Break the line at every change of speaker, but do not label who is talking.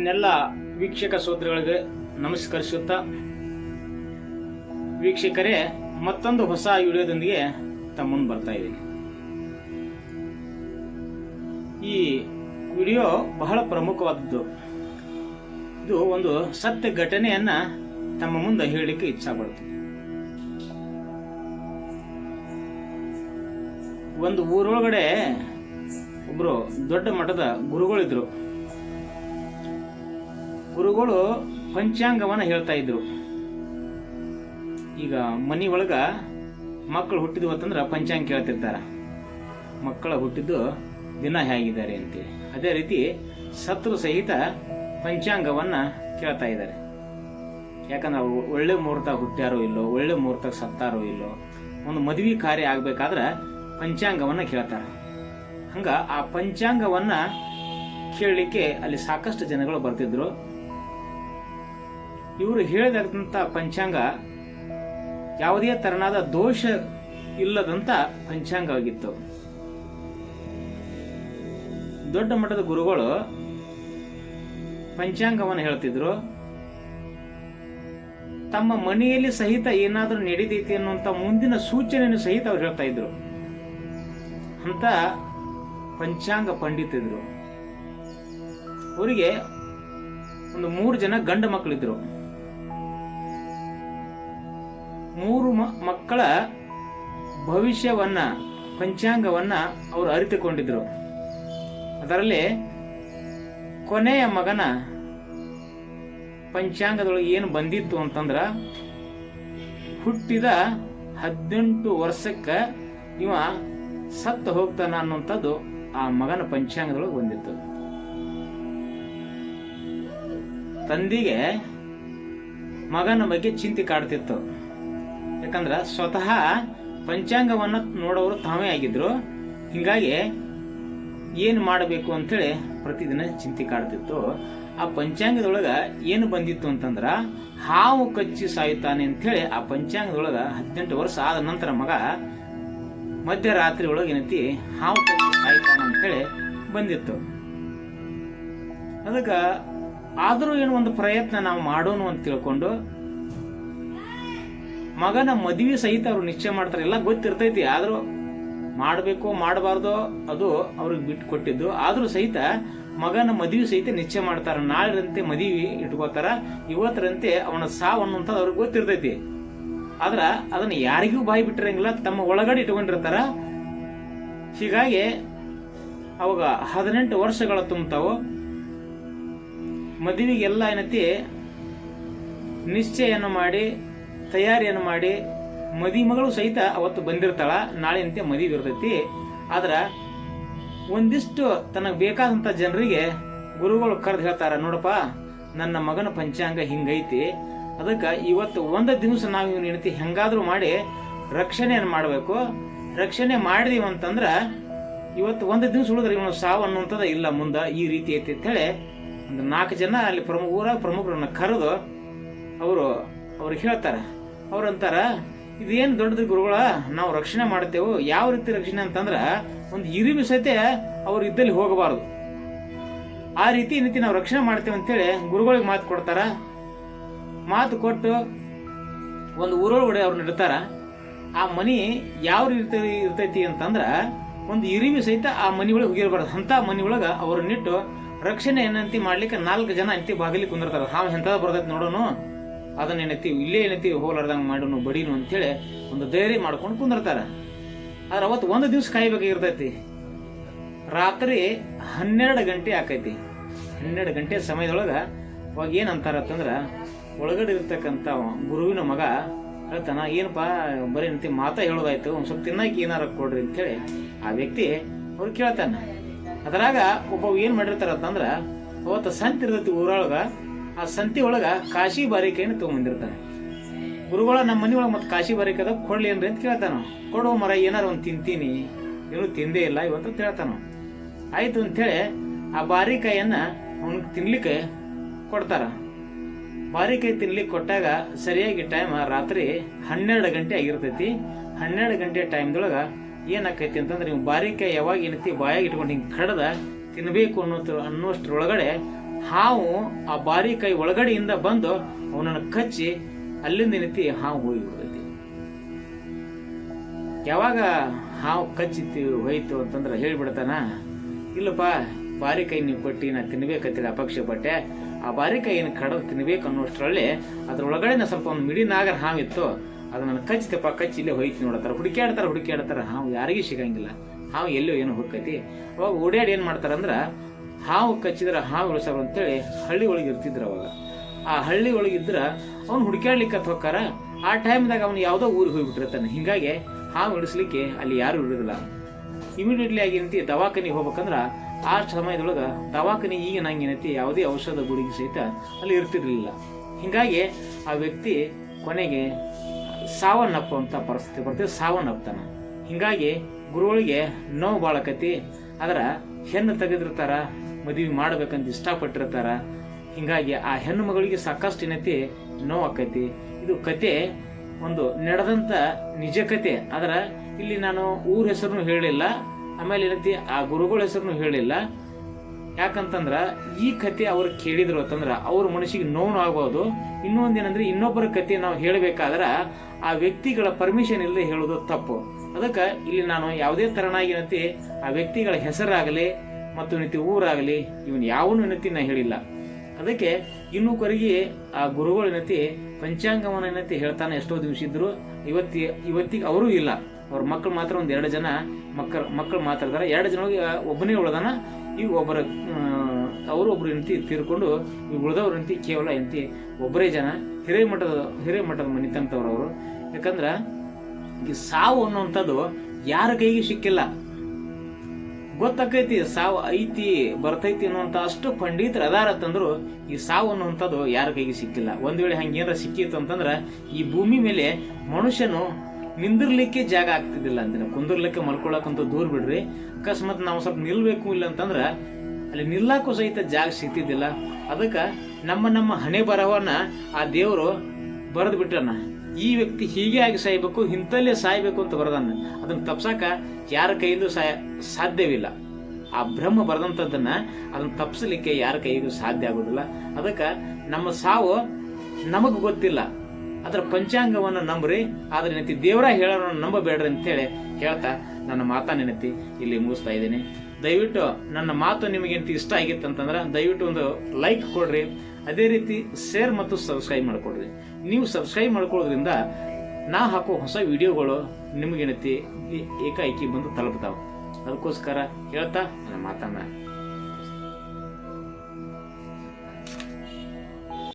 ನನ್ನೆಲ್ಲ ವೀಕ್ಷಕ ಸೋದರಗಳಿಗೆ ನಮಸ್ಕರಿಸುತ್ತಾ ವೀಕ್ಷಕರೇ, ಮತ್ತೊಂದು ಹೊಸ ವಿಡಿಯೋದೊಂದಿಗೆ ತಮ್ಮನ್ನು ಬರ್ತಾ ಇದ್ದೀನಿ. ಈ ವಿಡಿಯೋ ಬಹಳ ಪ್ರಮುಖವಾದದ್ದು. ಇದು ಒಂದು ಸತ್ಯ ಘಟನೆಯನ್ನ ತಮ್ಮ ಮುಂದೆ ಹೇಳಲಿಕ್ಕೆ ಇಚ್ಛಾ ಪಡ್ತೀನಿ ಒಂದು ಊರೊಳಗಡೆ ಒಬ್ರು ದೊಡ್ಡ ಮಠದ ಗುರುಗಳಿದ್ರು. ಗುರುಗಳು ಪಂಚಾಂಗವನ್ನ ಹೇಳ್ತಾ ಇದ್ರು. ಈಗ ಮನಿ ಒಳಗ ಮಕ್ಕಳು ಹುಟ್ಟಿದ್ವು ಅಂತಂದ್ರೆ ಪಂಚಾಂಗ ಕೇಳ್ತಿರ್ತಾರ. ಮಕ್ಕಳ ಹುಟ್ಟಿದ್ದು ದಿನ ಹೇಗಿದ್ದಾರೆ ಅಂತೇಳಿ ಅದೇ ರೀತಿ ಸತ್ರು ಸಹಿತ ಪಂಚಾಂಗವನ್ನ ಕೇಳ್ತಾ ಇದ್ದಾರೆ. ಯಾಕಂದ್ರೆ ಅವರು ಒಳ್ಳೆ ಮುಹೂರ್ತ ಹುಟ್ಟ್ಯಾರೋ ಇಲ್ಲೋ, ಒಳ್ಳೆ ಮುಹೂರ್ತ ಸತ್ತಾರೋ ಇಲ್ಲೋ, ಒಂದು ಮದುವೆ ಕಾರ್ಯ ಆಗಬೇಕಾದ್ರೆ ಪಂಚಾಂಗವನ್ನ ಕೇಳ್ತಾರೆ. ಹಂಗೆ ಆ ಪಂಚಾಂಗವನ್ನ ಕೇಳಲಿಕ್ಕೆ ಅಲ್ಲಿ ಸಾಕಷ್ಟು ಜನಗಳು ಬರ್ತಿದ್ರು. ಇವರು ಹೇಳಿದಂತ ಪಂಚಾಂಗ ಯಾವುದೇ ತರನಾದ ದೋಷ ಇಲ್ಲದಂತ ಪಂಚಾಂಗವಾಗಿತ್ತು. ದೊಡ್ಡ ಮಟ್ಟದ ಗುರುಗಳು ಪಂಚಾಂಗವನ್ನು ಹೇಳ್ತಿದ್ರು. ತಮ್ಮ ಮನೆಯಲ್ಲಿ ಸಹಿತ ಏನಾದರೂ ನಡೀತೈತಿ ಅನ್ನುವಂತ ಮುಂದಿನ ಸೂಚನೆಯನ್ನು ಸಹಿತ ಅವ್ರು ಹೇಳ್ತಾ ಇದ್ರು. ಅಂತ ಪಂಚಾಂಗ ಪಂಡಿತಿದ್ರು. ಅವರಿಗೆ ಒಂದು ಮೂರು ಜನ ಗಂಡ ಮಕ್ಕಳಿದ್ರು ಮೂರು ಮಕ್ಕಳ ಭವಿಷ್ಯವನ್ನ, ಪಂಚಾಂಗವನ್ನ ಅವರು ಅರಿತುಕೊಂಡಿದ್ರು. ಅದರಲ್ಲಿ ಕೊನೆಯ ಮಗನ ಪಂಚಾಂಗದೊಳಗೆ ಏನು ಬಂದಿತ್ತು ಅಂತಂದ್ರ, ಹುಟ್ಟಿದ ಹದಿನೆಂಟು ವರ್ಷಕ್ಕೆ ಇವ ಸತ್ತು ಹೋಗ್ತಾನ ಅನ್ನುವಂಥದ್ದು ಆ ಮಗನ ಪಂಚಾಂಗದೊಳಗೆ ಬಂದಿತ್ತು. ತಂದಿಗೆ ಮಗನ ಬಗ್ಗೆ ಚಿಂತೆ ಕಾಡ್ತಿತ್ತು. ಯಾಕಂದ್ರ ಸ್ವತಃ ಪಂಚಾಂಗವನ್ನ ನೋಡೋರು ತಾವೇ ಆಗಿದ್ರು. ಹಿಂಗಾಗಿ ಏನು ಮಾಡಬೇಕು ಅಂತೇಳಿ ಪ್ರತಿದಿನ ಚಿಂತೆ ಕಾಡ್ತಿತ್ತು. ಆ ಪಂಚಾಂಗದೊಳಗ ಏನು ಬಂದಿತ್ತು ಅಂತಂದ್ರ ಹಾವು ಕಚ್ಚಿ ಸಾಯುತ್ತಾನೆ ಅಂತೇಳಿ ಆ ಪಂಚಾಂಗದೊಳಗ ಹದಿನೆಂಟು ವರ್ಷ ಆದ ನಂತರ ಮಗ ಮಧ್ಯರಾತ್ರಿ ಒಳಗೆ ಏನೈತಿ ಹಾವು ಕಚ್ಚಿ ಸಾಯ್ತಾನ ಅಂತೇಳಿ ಬಂದಿತ್ತು. ಅದಕ್ಕ ಆದರೂ ಏನು ಒಂದು ಪ್ರಯತ್ನ ನಾವು ಮಾಡೋಣ ಅಂತ ತಿಳ್ಕೊಂಡು ಮಗನ ಮದುವೆ ಸಹಿತ ಅವ್ರು ನಿಶ್ಚಯ ಮಾಡ್ತಾರೆ. ಎಲ್ಲ ಗೊತ್ತಿರ್ತೈತಿ. ಆದ್ರೂ ಮಾಡಬೇಕು ಮಾಡಬಾರ್ದು ಅದು ಅವ್ರಿಗೆ ಬಿಟ್ಟು ಕೊಟ್ಟಿದ್ದು ಆದ್ರೂ ಸಹಿತ ಮಗನ ಮದುವೆ ಸಹಿತ ನಿಶ್ಚಯ ಮಾಡ್ತಾರೆ. ನಾಳೆರಂತೆ ಮದುವೆ ಇಟ್ಕೋತಾರ. ಇವತ್ತರಂತೆ ಅವನ ಸಾವು ಅನ್ನುವಂಥದ್ದು ಅವ್ರಿಗೆ ಗೊತ್ತಿರ್ತೈತಿ. ಆದ್ರ ಅದನ್ನ ಯಾರಿಗೂ ಬಾಯಿ ಬಿಟ್ಟಿರಂಗಿಲ್ಲ. ತಮ್ಮ ಒಳಗಡೆ ಇಟ್ಕೊಂಡಿರ್ತಾರ. ಹೀಗಾಗಿ ಅವಾಗ ಹದಿನೆಂಟು ವರ್ಷಗಳ ತುಂಬ್ತಾವು. ಮದುವೆಗೆಲ್ಲ ಏನತಿ? ನಿಶ್ಚಯನ ಮಾಡಿ ತಯಾರಿಯನ್ನು ಮಾಡಿ ಮದಿ ಮಗಳು ಸಹಿತ ಅವತ್ತು ಬಂದಿರ್ತಾಳ. ನಾಳೆಯಂತೆ ಮದುವೆ ಇರ್ತೈತಿ ಆದ್ರ ಒಂದಿಷ್ಟು ತನಗೆ ಬೇಕಾದಂತ ಜನರಿಗೆ ಗುರುಗಳು ಕರೆದು ಹೇಳ್ತಾರ, ನೋಡಪ್ಪ, ನನ್ನ ಮಗನ ಪಂಚಾಂಗ ಹಿಂಗೈತಿ. ಅದಕ್ಕ ಇವತ್ತು ಒಂದು ದಿವಸ ನಾವು ಇವನ ಹೆಂಡತಿ ಹೆಂಗಾದ್ರೂ ಮಾಡಿ ರಕ್ಷಣೆಯನ್ನು ಮಾಡಬೇಕು. ರಕ್ಷಣೆ ಮಾಡಿದೀವಿ ಅಂತಂದ್ರ ಇವತ್ತು ಒಂದು ದಿವಸ ಉಳಿದ್ರೆ ಇವನು ಸಾವು ಅನ್ನುವಂಥದ್ದು ಇಲ್ಲ ಮುಂದೆ. ಈ ರೀತಿ ಐತಿ ಅಂತ ಹೇಳಿ ಒಂದು ನಾಲ್ಕು ಜನ ಅಲ್ಲಿ ಪ್ರಮುಖ ಊರ ಪ್ರಮುಖರನ್ನ ಕರೆದು ಅವರು ಅವ್ರಿಗೆ ಹೇಳ್ತಾರ. ಅವ್ರಂತಾರ, ಇದೇನು ದೊಡ್ಡದು ಗುರುಗಳ? ನಾವು ರಕ್ಷಣೆ ಮಾಡ್ತೇವೆ. ಯಾವ ರೀತಿ ರಕ್ಷಣೆ ಅಂತಂದ್ರ, ಒಂದು ಇರಿಬಿ ಸಹಿತ ಅವ್ರ ಇದ್ದಲ್ಲಿ ಹೋಗಬಾರದು. ಆ ರೀತಿ ಈ ರೀತಿ ನಾವು ರಕ್ಷಣೆ ಮಾಡ್ತೇವೆ ಅಂತೇಳಿ ಗುರುಗಳಿಗೆ ಮಾತು ಕೊಡ್ತಾರ. ಮಾತು ಕೊಟ್ಟು ಒಂದು ಊರೊಳಗಡೆ ಅವ್ರನ್ನ ಇಡ್ತಾರ ಆ ಮನಿ ಯಾವ ರೀತಿ ಇರ್ತೈತಿ ಅಂತಂದ್ರ, ಒಂದು ಇರಿವಿ ಸಹಿತ ಆ ಮನಿ ಒಳಗೆ ಹೋಗಿರಬಾರ್ದು. ಅಂತ ಮನಿ ಒಳಗ ಅವ್ರನ್ನಿಟ್ಟು ರಕ್ಷಣೆ ಏನಂತಿ ಮಾಡ್ಲಿಕ್ಕೆ ನಾಲ್ಕು ಜನ ಅಂತಿ ಬಾಗಿಲಿ ಕುಂದಿರ್ತಾರ. ಹಾವು ಎಂತದ ಬರ್ತೈತಿ ನೋಡೋನು. ಅದನ್ನ ಏನೈತಿ, ಇಲ್ಲೇ ಏನೈತಿ ಹೋಲಾರ್ದಂಗ ಮಾಡೋನು ಬಡೀನು ಅಂತೇಳಿ ಒಂದು ಧೈರ್ಯ ಮಾಡ್ಕೊಂಡು ಕುಂದಿರ್ತಾರೆ. ಆದ್ರೆ ಅವತ್ತು ಒಂದು ದಿವ್ಸ ಕಾಯ್ಬೇಕಾಗಿರ್ತೈತಿ ರಾತ್ರಿ ಹನ್ನೆರಡು ಗಂಟೆ ಆಕೈತಿ. ಹನ್ನೆರಡು ಗಂಟೆ ಸಮಯದೊಳಗೆ ಅವಾಗ ಏನ್ ಅಂತಾರತ್ತಂದ್ರ, ಒಳಗಡೆ ಇರ್ತಕ್ಕಂತ ಗುರುವಿನ ಮಗ ಹೇಳ್ತಾನ, ಏನಪ್ಪಾ, ಬರೀ ನಿಂತಿ ಮಾತಾ ಹೇಳೋದಾಯ್ತು, ಒಂದು ಸ್ವಲ್ಪ ತಿನ್ನಕ್ಕೆ ಏನಾರ ಕೊಡ್ರಿ ಅಂತೇಳಿ ಆ ವ್ಯಕ್ತಿ ಅವ್ರು ಕೇಳ್ತಾನೆ. ಅದರಾಗ ಒಬ್ಬ ಏನು ಮಾಡಿರ್ತಾರ ಅಂತಂದ್ರ ಅವತ್ತ ಸಂತಿ ಇರ್ತೈತಿ ಊರೊಳಗ ಆ ಸಂತಿ ಒಳಗ ಕಾಶಿ ಬಾರಿಕೆಯನ್ನು ತಗೊಂಡಿರ್ತಾನೆ ಗುರುಗಳ ನಮ್ಮ ಮನೆ ಒಳಗೆ ಮತ್ತೆ ಕಾಶಿ ಬಾರಿಕೆ ಅದ ಕೊಡ್ಲಿ ಏನ್ರಿ ಅಂತ ಕೇಳ್ತಾನ. ಕೊಡುವ ಮರ ಏನಾರ ಒಂದು ತಿಂತೀನಿ. ಏನು ತಿಂದೇ ಇಲ್ಲ ಇವತ್ತು ಅಂತ ಹೇಳ್ತಾನ. ಆಯ್ತು ಅಂತೇಳಿ ಆ ಬಾರಿಕಾಯಿಯನ್ನು ಅವನಿಗೆ ತಿನ್ಲಿಕ್ಕೆ ಕೊಡ್ತಾರ. ಬಾರಿಕಾಯಿ ತಿನ್ಲಿಕ್ಕೆ ಕೊಟ್ಟಾಗ ಸರಿಯಾಗಿ ಟೈಮ್ ರಾತ್ರಿ ಹನ್ನೆರಡು ಗಂಟೆ ಆಗಿರ್ತೈತಿ. ಹನ್ನೆರಡು ಗಂಟೆ ಟೈಮ್ದೊಳಗೆ ಏನಾಕೈತಿ ಅಂತಂದ್ರೆ ನೀವು ಬಾರಿಕಾಯಿ ಯಾವಾಗ ಏನೈತಿ ಬಾಯಾಗಿ ಇಟ್ಕೊಂಡು ಹಿಂಗೆ ಕಡ್ದ ತಿನ್ನಬೇಕು ಅನ್ನೋ ಅನ್ನೋಷ್ಟ್ರೊಳಗಡೆ ಹಾವು ಆ ಬಾರಿ ಕೈ ಒಳಗಡೆಯಿಂದ ಬಂದು ಅವನನ್ನು ಕಚ್ಚಿ ಅಲ್ಲಿಂದ ನಿಂತಿ ಹಾವು ಹೋಗಿ ಬಿಡ್ತೈತಿ. ಯಾವಾಗ ಹಾವು ಕಚ್ಚಿತ್ತು, ಹೋಯ್ತು ಅಂತಂದ್ರೆ ಹೇಳ್ಬಿಡ್ತಾನ, ಇಲ್ಲಪ್ಪ, ಬಾರಿ ಕೈ ನೀವು ಕೊಟ್ಟು, ನಾ ತಿನ್ಬೇಕಂತೇಳಿ ಅಪಕ್ಷ ಪಟ್ಟೆ ಆ ಬಾರಿ ಕೈಯನ್ನು ಕಡದು ತಿನ್ಬೇಕು ಅನ್ನೋಷ್ಟರಲ್ಲಿ ಅದ್ರೊಳಗಡೆ ಸ್ವಲ್ಪ ಒಂದು ಮಿಡಿ ನಾಗರ ಹಾವಿತ್ತು ನನ್ನ ಕಚ್ಚಿತಪ್ಪ, ಕಚ್ಚಿ ಇಲ್ಲೇ ಹೋಯ್ತು ನೋಡತ್ತಾರ. ಹುಡುಕ್ಯಾಡ್ತಾರ ಹುಡುಕ್ಯಾಡ್ತಾರ, ಹಾವು ಯಾರಿಗೂ ಸಿಗಂಗಿಲ್ಲ. ಹಾವು ಎಲ್ಲೋ ಏನೋ ಹೋಗ್ತೈತಿ ಅವಾಗ ಓಡಾಡಿ ಏನು ಮಾಡ್ತಾರಂದ್ರ ಹಾವು ಕಚ್ಚಿದ್ರೆ ಹಾವು ಉಳಿಸೋರು ಅಂತೇಳಿ ಹಳ್ಳಿ ಒಳಗೆ ಇರ್ತಿದ್ರು ಅವಾಗ. ಆ ಹಳ್ಳಿ ಒಳಗಿದ್ರೆ ಅವ್ನು ಹುಡುಕ್ಯಾಡ್ಲಿಕ್ಕೆ ಹೋಗ್ಕಾರ ಆ ಟೈಮ್ದಾಗ ಅವ್ನು ಯಾವುದೋ ಊರಿಗೆ ಹೋಗಿಬಿಟ್ಟಿರ್ತಾನೆ. ಹೀಗಾಗಿ ಹಾವು ಇಳಿಸ್ಲಿಕ್ಕೆ ಅಲ್ಲಿ ಯಾರು ಇರೋದಿಲ್ಲ. ಇಮಿಡಿಯೇಟ್ಲಿ ಆಗಿ ಏನೈತಿ, ದವಾಖಾನಿಗೆ ಹೋಗ್ಬೇಕಂದ್ರೆ ಆ ಸಮಯದೊಳಗೆ ದವಾಖಾನೆ ಈಗ ನಂಗೆ ಏನೈತಿ, ಯಾವುದೇ ಔಷಧ ಗುಡಿಗೆ ಸಹಿತ ಅಲ್ಲಿ ಇರ್ತಿರ್ಲಿಲ್ಲ. ಹೀಗಾಗಿ ಆ ವ್ಯಕ್ತಿ ಕೊನೆಗೆ ಸಾವನ್ನಪ್ಪುವಂಥ ಪರಿಸ್ಥಿತಿ ಬರ್ತದೆ ಸಾವನ್ನಪ್ತಾನೆ ಹೀಗಾಗಿ ಗುರುಗಳಿಗೆ ನೋವು ಬಾಳಕತಿ ಅದರ ಹೆಣ್ಣು ತೆಗೆದಿರ್ತಾರ ಮದುವೆ ಮಾಡ್ಬೇಕಂತ ಇಷ್ಟಪಟ್ಟಿರ್ತಾರ, ಹಿಂಗಾಗಿ ಆ ಹೆಣ್ಣು ಮಗಳಿಗೆ ಸಾಕಷ್ಟು ಏನೈತಿ, ನೋವು ಆಕೈತಿ. ಇದು ಕತೆ, ಒಂದು ನಡೆದಂತ ನಿಜ ಕತೆ. ಆದ್ರೆ ಇಲ್ಲಿ ನಾನು ಊರ ಹೆಸರು ಹೇಳಿಲ್ಲ, ಆಮೇಲೆ ಏನೈತಿ, ಆ ಗುರುಗಳ ಹೆಸರು ಹೇಳಿಲ್ಲ. ಯಾಕಂತಂದ್ರ ಈ ಕತೆ ಅವ್ರು ಕೇಳಿದ್ರು ಅಂತಂದ್ರ ಅವ್ರ ಮನಸ್ಸಿಗೆ ನೋವು ಆಗ್ಬೋದು. ಇನ್ನೊಂದೇನಂದ್ರೆ ಇನ್ನೊಬ್ಬರ ಕತೆ ನಾವು ಹೇಳಬೇಕಾದ್ರ ಆ ವ್ಯಕ್ತಿಗಳ ಪರ್ಮಿಷನ್ ಇಲ್ಲದೆ ಹೇಳೋದು ತಪ್ಪು. ಅದಕ್ಕೆ ಇಲ್ಲಿ ನಾನು ಯಾವುದೇ ತರನಾಗಿ ಏನಂತಿ, ಆ ವ್ಯಕ್ತಿಗಳ ಹೆಸರಾಗಲಿ ಮತ್ತು ನಿತ್ಯ ಊರಾಗಲಿ, ಇವನು ಯಾವನು ಏನೈತಿ ನಾ ಹೇಳಿಲ್ಲ. ಅದಕ್ಕೆ ಇನ್ನೂ ಕೊರಗಿ ಆ ಗುರುಗಳು ನತಿ ಪಂಚಾಂಗವನ ಏನೈತಿ ಹೇಳ್ತಾನೆ ಎಷ್ಟೋ ದಿವಸ ಇದ್ರು. ಇವತ್ತಿ, ಇವತ್ತಿಗೆ ಅವರು ಇಲ್ಲ. ಅವ್ರ ಮಕ್ಕಳು ಮಾತ್ರ ಒಂದು ಎರಡು ಜನ ಮಕ್ಕಳ, ಮಕ್ಕಳು ಮಾತಾಡ್ತಾರೆ ಎರಡು ಜನ ಒಬ್ಬನೇ ಉಳ್ದಾನ. ಈಗ ಒಬ್ಬರ ಅವರು ಒಬ್ರು ಹೆಂಡತಿ ತೀರ್ಕೊಂಡು ಈ ಉಳಿದವ್ರ ಹೆಂಡತಿ ಕೇವಲ ಹೆಂಡತಿ ಒಬ್ಬರೇ ಜನ. ಹಿರೇಮಠದ ಹಿರೇಮಠದ ಮನಿತಂತವ್ರು ಅವರು. ಯಾಕಂದ್ರೆ ಈ ಸಾವು ಅನ್ನುವಂಥದ್ದು ಯಾರ ಕೈಗೆ ಸಿಕ್ಕಿಲ್ಲ. ಗೊತ್ತಾಕೈತಿ ಸಾವು ಐತಿ, ಬರ್ತೈತಿ ಅನ್ನುವಂಥ ಅಷ್ಟು ಪಂಡಿತರು ಅದಾರ ತಂದ್ರು, ಈ ಸಾವು ಅನ್ನುವಂಥದ್ದು ಯಾರ ಕೈಗೆ ಸಿಕ್ಕಿಲ್ಲ. ಒಂದು ವೇಳೆ ಹಂಗೇನಾರ ಸಿಕ್ಕಿತ್ತು ಅಂತಂದ್ರೆ, ಈ ಭೂಮಿ ಮೇಲೆ ಮನುಷ್ಯನು ನಿಂದಿರ್ಲಿಕ್ಕೆ ಜಾಗ ಆಗ್ತಿದ್ದಿಲ್ಲ ಅಂತೀನಿ ಕುಂದಿರ್ಲಿಕ್ಕೆ ಮಲ್ಕೊಳಕಂತ ದೂರ ಬಿಡ್ರಿ. ಅಕಸ್ಮಾತ್ ನಾವು ಸ್ವಲ್ಪ ನಿಲ್ಬೇಕು ಇಲ್ಲ ಅಂತಂದ್ರೆ, ಅಲ್ಲಿ ನಿಲ್ಲಕ್ಕೂ ಸಹಿತ ಜಾಗ ಸಿಗ್ತಿದ್ದಿಲ್ಲ. ಅದಕ್ಕೆ ನಮ್ಮ ನಮ್ಮ ಹಣೆ ಬರಹವನ್ನ ಆ ದೇವರು ಬರೆದು ಬಿಟ್ರನ ಈ ವ್ಯಕ್ತಿ ಹೀಗೆ ಆಗಿ ಸಾಯ್ಬೇಕು, ಇಂಥಲ್ಲೇ ಸಾಯ್ಬೇಕು ಅಂತ ಬರದನ್ನ ಅದನ್ನ ತಪ್ಸಕ ಯಾರ ಕೈಯಿಂದ ಸಾಯ ಸಾಧ್ಯವಿಲ್ಲ. ಆ ಬ್ರಹ್ಮ ಬರೆದಂಥದ್ದನ್ನ ಅದನ್ನ ತಪ್ಸಲಿಕ್ಕೆ ಯಾರ ಕೈಗೂ ಸಾಧ್ಯ ಆಗೋದಿಲ್ಲ. ಅದಕ್ಕ ನಮ್ಮ ಸಾವು ನಮಗೆ ಗೊತ್ತಿಲ್ಲ. ಅದರ ಪಂಚಾಂಗವನ್ನು ನಂಬ್ರಿ, ಆದ್ರೆ ನೆನತಿ ದೇವರ ಹೇಳೋರನ್ನ ನಂಬಬೇಡ್ರಿ ಅಂತೇಳಿ ಹೇಳ್ತಾ ನನ್ನ ಮಾತಾ ನೆನತಿ ಇಲ್ಲಿ ಮುಗಿಸ್ತಾ ಇದ್ದೀನಿ. ದಯವಿಟ್ಟು ನನ್ನ ಮಾತು ನಿಮಗೆ ಇಷ್ಟ ಆಗಿತ್ತು ಅಂತಂದ್ರೆ ದಯವಿಟ್ಟು ಒಂದು ಲೈಕ್ ಕೊಡ್ರಿ. ಅದೇ ರೀತಿ ಶೇರ್ ಮತ್ತು ಸಬ್ಸ್ಕ್ರೈಬ್ ಮಾಡ್ಕೊಡ್ರಿ ನೀವು ಸಬ್ಸ್ಕ್ರೈಬ್ ಮಾಡ್ಕೊಳ್ಳೋದ್ರಿಂದ ನಾ ಹಾಕೋ ಹೊಸ ವಿಡಿಯೋಗಳು ನಿಮಗೇನತಿ ಏಕಾಏಕಿ ಬಂದು ತಲುಪ್ತಾವೆ. ಅದಕ್ಕೋಸ್ಕರ ಹೇಳ್ತಾ ನನ್ನ ಮಾತನ್ನ.